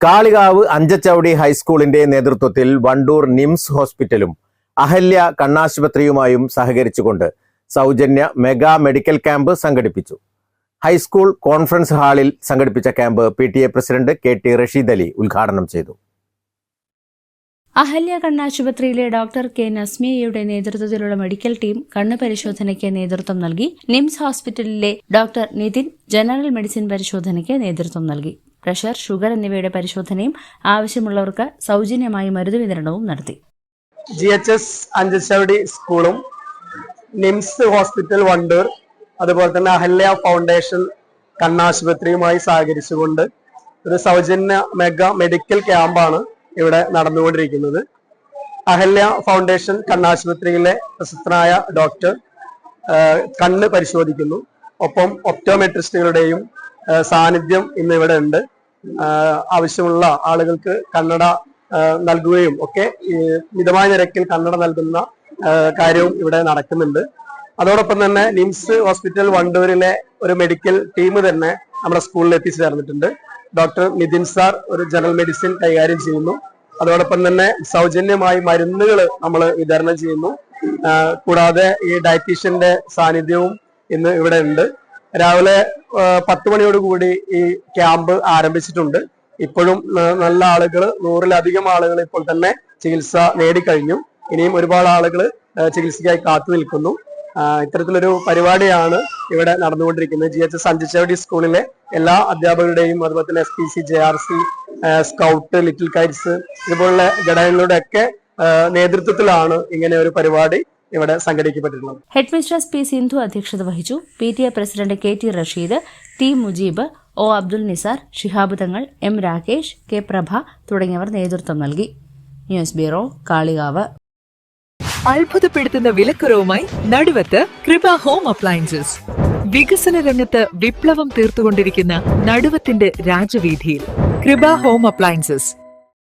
കാളികാവ് അഞ്ചച്ചവടി ഹൈസ്കൂളിന്റെ നേതൃത്വത്തിൽ വണ്ടൂർ നിംസ് ഹോസ്പിറ്റലും അഹല്യ കണ്ണാശുപത്രിയുമായും സഹകരിച്ചുകൊണ്ട് സൗജന്യ മെഗാ മെഡിക്കൽ ക്യാമ്പ് സംഘടിപ്പിച്ചു. ഹൈസ്കൂൾ കോൺഫറൻസ് ഹാളിൽ സംഘടിപ്പിച്ച camp P T A president K T Rasheed Ali ഉദ്ഘാടനം ചെയ്തു. അഹല്യ കണ്ണാശുപത്രിയിലെ ഡോക്ടർ കെ നസ്മിയയുടെ നേതൃത്വത്തിലുള്ള മെഡിക്കൽ ടീം കണ്ണ് പരിശോധനയ്ക്ക് നേതൃത്വം നൽകി. നിംസ് ഹോസ്പിറ്റലിലെ ഡോക്ടർ നിതിൻ ജനറൽ മെഡിസിൻ പരിശോധനയ്ക്ക് നേതൃത്വം നൽകി. പ്രഷർ ഷുഗർ എന്നിവയുടെ പരിശോധനയും ആവശ്യമുള്ളവർക്ക് സൗജന്യമായി മരുന്ന് വിതരണവും നടത്തി. ജി എച്ച് എസ് അഞ്ചശവടി സ്കൂളും നിംസ് ഹോസ്പിറ്റൽ വണ്ടൂർ അതുപോലെ തന്നെ അഹല്യ ഫൗണ്ടേഷൻ കണ്ണാശുപത്രിയുമായി സഹകരിച്ചുകൊണ്ട് ഒരു സൗജന്യ മെഗാ മെഡിക്കൽ ക്യാമ്പാണ് ഇവിടെ നടന്നുകൊണ്ടിരിക്കുന്നത്. അഹല്യ ഫൗണ്ടേഷൻ കണ്ണാശുപത്രിയിലെ പ്രശസ്തനായ ഡോക്ടർ കണ്ണ് പരിശോധിക്കുന്നു. ഒപ്പം ഒപ്റ്റോമെട്രിസ്റ്റുകളുടെയും സാന്നിധ്യം ഇന്ന് ഇവിടെ ഉണ്ട്. ആവശ്യമുള്ള ആളുകൾക്ക് ആ, നൽകുകയും ഒക്കെ മിതമായ നിരക്കിൽ കണ്ണട നൽകുന്ന കാര്യവും ഇവിടെ നടക്കുന്നുണ്ട്. അതോടൊപ്പം തന്നെ നിംസ് ഹോസ്പിറ്റൽ വണ്ടൂരിലെ ഒരു മെഡിക്കൽ ടീം തന്നെ നമ്മുടെ സ്കൂളിൽ എത്തിച്ചേർന്നിട്ടുണ്ട്. ഡോക്ടർ നിതിൻ സാർ ഒരു ജനറൽ മെഡിസിൻ കൈകാര്യം ചെയ്യുന്നു. അതോടൊപ്പം തന്നെ സൗജന്യമായി മരുന്നുകൾ നമ്മൾ വിതരണം ചെയ്യുന്നു. കൂടാതെ ഈ ഡയറ്റീഷ്യന്റെ സാന്നിധ്യവും ഇന്ന് ഇവിടെ ഉണ്ട്. രാവിലെ പത്ത് മണിയോട് കൂടി ഈ ക്യാമ്പ് ആരംഭിച്ചിട്ടുണ്ട്. ഇപ്പോഴും നല്ല ആളുകൾ നൂറിലധികം ആളുകൾ ഇപ്പോൾ തന്നെ ചികിത്സ നേടിക്കഴിഞ്ഞു. ഇനിയും ഒരുപാട് ആളുകൾ ചികിത്സയ്ക്കായി കാത്തു നിൽക്കുന്നു. ഇത്തരത്തിലൊരു പരിപാടിയാണ് ഇവിടെ നടന്നുകൊണ്ടിരിക്കുന്നത്. ജി എച്ച് എസ് അഞ്ചച്ചവടി സ്കൂളിലെ എല്ലാ അധ്യാപകരുടെയും അതുപോലെ തന്നെ S P C J R C scout little kites ഇതുപോലുള്ള ഘടകങ്ങളുടെ ഒക്കെ നേതൃത്വത്തിലാണ് ഇങ്ങനെ ഒരു പരിപാടി. ഇവിടെ സംഘടിപ്പിക്കപ്പെട്ടിട്ടുള്ളത് ഹെഡ് മിസ്ട്രസ് പി സിന്ധു അധ്യക്ഷത വഹിച്ചു. P T A president K T Rasheed T Mujeeb O Abdul Nisar Shihab Thangal M Rakesh K പ്രഭ തുടങ്ങിയവർ നേതൃത്വം നൽകി. ന്യൂസ് ബ്യൂറോ കാളികാവ് അത്ഭുതപ്പെടുത്തുന്ന വിലക്കുറവുമായി നടുവത്ത് കൃപ ഹോം അപ്ലയൻസസ്. വികസന രംഗത്ത് വിപ്ലവം തീർത്തുകൊണ്ടിരിക്കുന്ന നടുവത്തിന്റെ രാജവീതിയിൽ കൃപ ഹോം അപ്ലയൻസസ്.